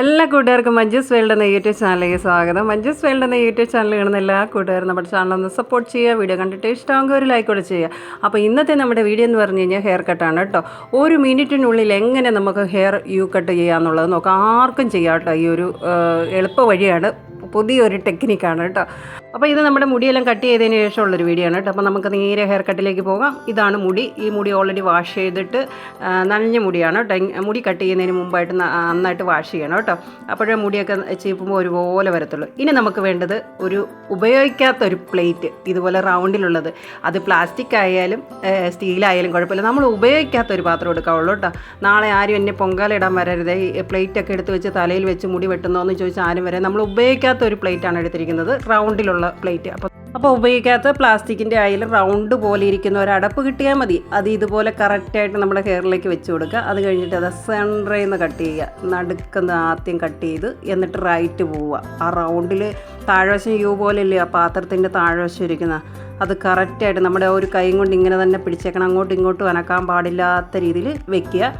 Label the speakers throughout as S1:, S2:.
S1: എല്ലാ കൂട്ടുകാർക്കും മഞ്ജുസ് വേൾഡ് എന്ന യൂട്യൂബ് ചാനലിലേക്ക് സ്വാഗതം. മഞ്ജുസ് വേൾഡ് എന്ന യൂട്യൂബ് ചാനൽ കാണുന്ന എല്ലാ കൂട്ടുകാരും നമ്മുടെ ചാനൽ ഒന്ന് സപ്പോർട്ട് ചെയ്യുക വീഡിയോ കണ്ടിട്ട് ഇഷ്ടമാകുമ്പോൾ ഒരു ലൈക്ക് കൂടെ ചെയ്യുക. അപ്പോൾ ഇന്നത്തെ നമ്മുടെ വീഡിയോ എന്ന് പറഞ്ഞു കഴിഞ്ഞാൽ ഹെയർ കട്ടാണ് കേട്ടോ. ഒരു മിനിറ്റിനുള്ളിൽ എങ്ങനെ നമുക്ക് ഹെയർ യു കട്ട് ചെയ്യാമെന്നുള്ളത് നോക്കാം. ആർക്കും ചെയ്യാം കേട്ടോ ഈ ഒരു എളുപ്പ വഴിയാണ് പുതിയൊരു ടെക്നിക്കാണ് കേട്ടോ. അപ്പോൾ ഇത് നമ്മുടെ മുടിയെല്ലാം കട്ട് ചെയ്തതിന് ശേഷമുള്ളൊരു വീഡിയോ ആണ് കേട്ടോ. അപ്പോൾ നമുക്ക് നേരെ ഹെയർ കട്ടിലേക്ക് പോകാം. ഇതാണ് മുടി. ഈ മുടി ഓൾറെഡി വാഷ് ചെയ്തിട്ട് നനഞ്ഞ മുടിയാണ് കേട്ടോ. മുടി കട്ട് ചെയ്യുന്നതിന് മുമ്പായിട്ട് നന്നായിട്ട് വാഷ് ചെയ്യണം കേട്ടോ. അപ്പോഴേ മുടിയൊക്കെ ചീപ്പുമ്പോൾ ഒരുപോലെ വരത്തുള്ളൂ. ഇനി നമുക്ക് വേണ്ടത് ഒരു ഉപയോഗിക്കാത്ത ഒരു പ്ലേറ്റ് ഇതുപോലെ റൗണ്ടിലുള്ളത്. അത് പ്ലാസ്റ്റിക് ആയാലും സ്റ്റീലായാലും കുഴപ്പമില്ല. നമ്മൾ ഉപയോഗിക്കാത്ത ഒരു പാത്രം എടുക്കാവുള്ളൂ കേട്ടോ. നാളെ ആരും എന്നെ പൊങ്കാല ഇടാൻ വരരുത്. ഈ പ്ലേറ്റ് ഒക്കെ എടുത്ത് വെച്ച് തലയിൽ വെച്ച് മുടി വെട്ടുന്നോ എന്ന് ചോദിച്ചാൽ ആരും വരെ നമ്മൾ ഉപയോഗിക്കാത്ത ഒരു പ്ലേറ്റ് ആണ് എടുത്തിരിക്കുന്നത്. റൗണ്ടിലുള്ള പ്ലേറ്റ്. അപ്പോൾ അപ്പോൾ ഉപയോഗിക്കാത്ത പ്ലാസ്റ്റിക്കിന്റെ ആയിൽ റൗണ്ട് പോലെ ഇരിക്കുന്ന ഒരു അടപ്പ് കിട്ടിയാൽ മതി. അത് ഇതുപോലെ കറക്റ്റായിട്ട് നമ്മുടെ ഹെയറിലേക്ക് വെച്ച് കൊടുക്കുക. അത് കഴിഞ്ഞിട്ട് അത് സെന്ററിൽ നിന്ന് കട്ട് ചെയ്യുക. നടുക്കുന്ന ആദ്യം കട്ട് ചെയ്ത് എന്നിട്ട് റൈറ്റ് പോവുക. ആ റൗണ്ടിൽ താഴ്വശം യു പോലെയല്ലേ ആ പാത്രത്തിന്റെ താഴ്വശം ഇരിക്കുന്ന? അത് കറക്റ്റായിട്ട് നമ്മുടെ ഒരു കൈ കൊണ്ട് ഇങ്ങനെ തന്നെ പിടിച്ചേക്കണം. അങ്ങോട്ടും ഇങ്ങോട്ടും അനക്കാൻ പാടില്ലാത്ത രീതിയിൽ വെക്കുക.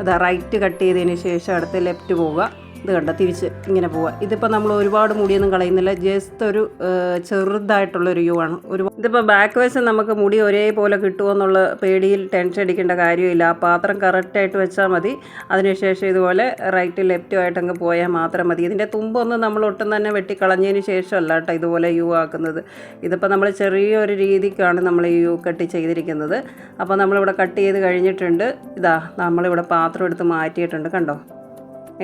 S1: അത് റൈറ്റ് കട്ട് ചെയ്തതിന് ശേഷം അടുത്ത് ലെഫ്റ്റ് പോവുക. ഇത് കണ്ട തിരിച്ച് ഇങ്ങനെ പോവുക ഇതിപ്പോൾ നമ്മൾ ഒരുപാട് മുടിയൊന്നും കളയുന്നില്ല. ജസ്റ്റ് ഒരു ചെറുതായിട്ടുള്ളൊരു യു ആണ് ഒരു ഇതിപ്പോൾ ബാക്ക് വശം നമുക്ക് മുടി ഒരേപോലെ കിട്ടുമോ എന്നുള്ള പേടിയിൽ ടെൻഷൻ അടിക്കേണ്ട കാര്യമില്ല. ആ പാത്രം കറക്റ്റായിട്ട് വെച്ചാൽ മതി. അതിനുശേഷം ഇതുപോലെ റൈറ്റ് ലെഫ്റ്റും ആയിട്ടങ്ങ് പോയാൽ മാത്രം മതി. ഇതിന്റെ തുമ്പൊന്നും നമ്മൾ ഒട്ടും തന്നെ വെട്ടിക്കളഞ്ഞതിന് ശേഷമല്ല കേട്ടോ ഇതുപോലെ യു ആക്കുന്നത്. ഇതിപ്പോൾ നമ്മൾ ചെറിയൊരു രീതിക്കാണ് നമ്മൾ ഈ യു കട്ട് ചെയ്തിരിക്കുന്നത്. അപ്പോൾ നമ്മളിവിടെ കട്ട് ചെയ്ത് കഴിഞ്ഞിട്ടുണ്ട്. ഇതാ നമ്മളിവിടെ പാത്രം എടുത്ത് മാറ്റിയിട്ടുണ്ട്. കണ്ടോ?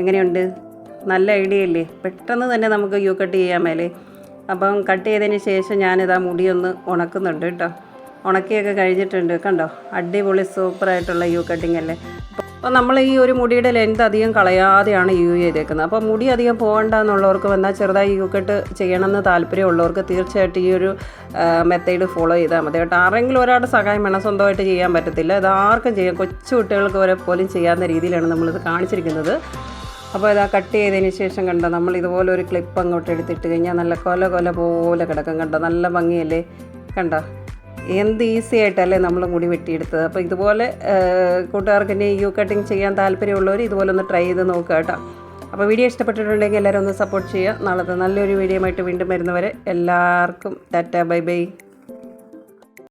S1: എങ്ങനെയുണ്ട്? നല്ല ഐഡിയ അല്ലേ പെട്ടെന്ന് തന്നെ നമുക്ക് യു കട്ട് ചെയ്യാൻ മേലെ. അപ്പം കട്ട് ചെയ്തതിന് ശേഷം ഞാനിതാ മുടിയൊന്ന് ഉണക്കുന്നുണ്ട് കേട്ടോ. ഉണക്കിയൊക്കെ കഴിഞ്ഞിട്ടുണ്ട് കണ്ടോ? അടിപൊളി സൂപ്പറായിട്ടുള്ള യു കട്ടിങ് അല്ലേ? അപ്പോൾ നമ്മൾ ഈ ഒരു മുടിയുടെ ലെങ്ത് അധികം കളയാതെയാണ് യു ചെയ്തേക്കുന്നത്. അപ്പോൾ മുടി അധികം പോകണ്ട എന്നുള്ളവർക്ക് വന്നാൽ ചെറുതായി യു കട്ട് ചെയ്യണമെന്ന് താല്പര്യമുള്ളവർക്ക് തീർച്ചയായിട്ടും ഈ ഒരു മെത്തേഡ് ഫോളോ ചെയ്താൽ മതി. കേട്ടോ ആരെങ്കിലും ഒരാളുടെ സഹായം വേണം സ്വന്തമായിട്ട് ചെയ്യാൻ പറ്റത്തില്ല. ഇത് ആർക്കും ചെയ്യാം. കൊച്ചു കുട്ടികൾക്ക് വരെ പോലും ചെയ്യാവുന്ന രീതിയിലാണ് നമ്മളിത് കാണിച്ചിരിക്കുന്നത്. അപ്പോൾ ഇതാ കട്ട് ചെയ്തതിന് ശേഷം കണ്ടോ നമ്മൾ ഇതുപോലെ ഒരു ക്ലിപ്പ് അങ്ങോട്ട് എടുത്തിട്ട് കഴിഞ്ഞാൽ നല്ല കൊല കൊല പോലെ കിടക്കും കണ്ടോ നല്ല ഭംഗിയല്ലേ കണ്ടോ? എന്ത് ഈസി ആയിട്ടല്ലേ നമ്മൾ മുടി വെട്ടിയെടുത്തത്. അപ്പോൾ ഇതുപോലെ കൂട്ടുകാർക്ക് ഇനി യു കട്ടിങ് ചെയ്യാൻ താല്പര്യമുള്ളവർ ഇതുപോലെ ഒന്ന് ട്രൈ ചെയ്ത് നോക്കുക കേട്ടോ. അപ്പോൾ വീഡിയോ ഇഷ്ടപ്പെട്ടിട്ടുണ്ടെങ്കിൽ എല്ലാവരും ഒന്ന് സപ്പോർട്ട് ചെയ്യുക. നാളത്തെ നല്ലൊരു വീഡിയോ ആയിട്ട് വീണ്ടും വരുന്നവരെ എല്ലാവർക്കും ടാറ്റ ബൈ ബൈ.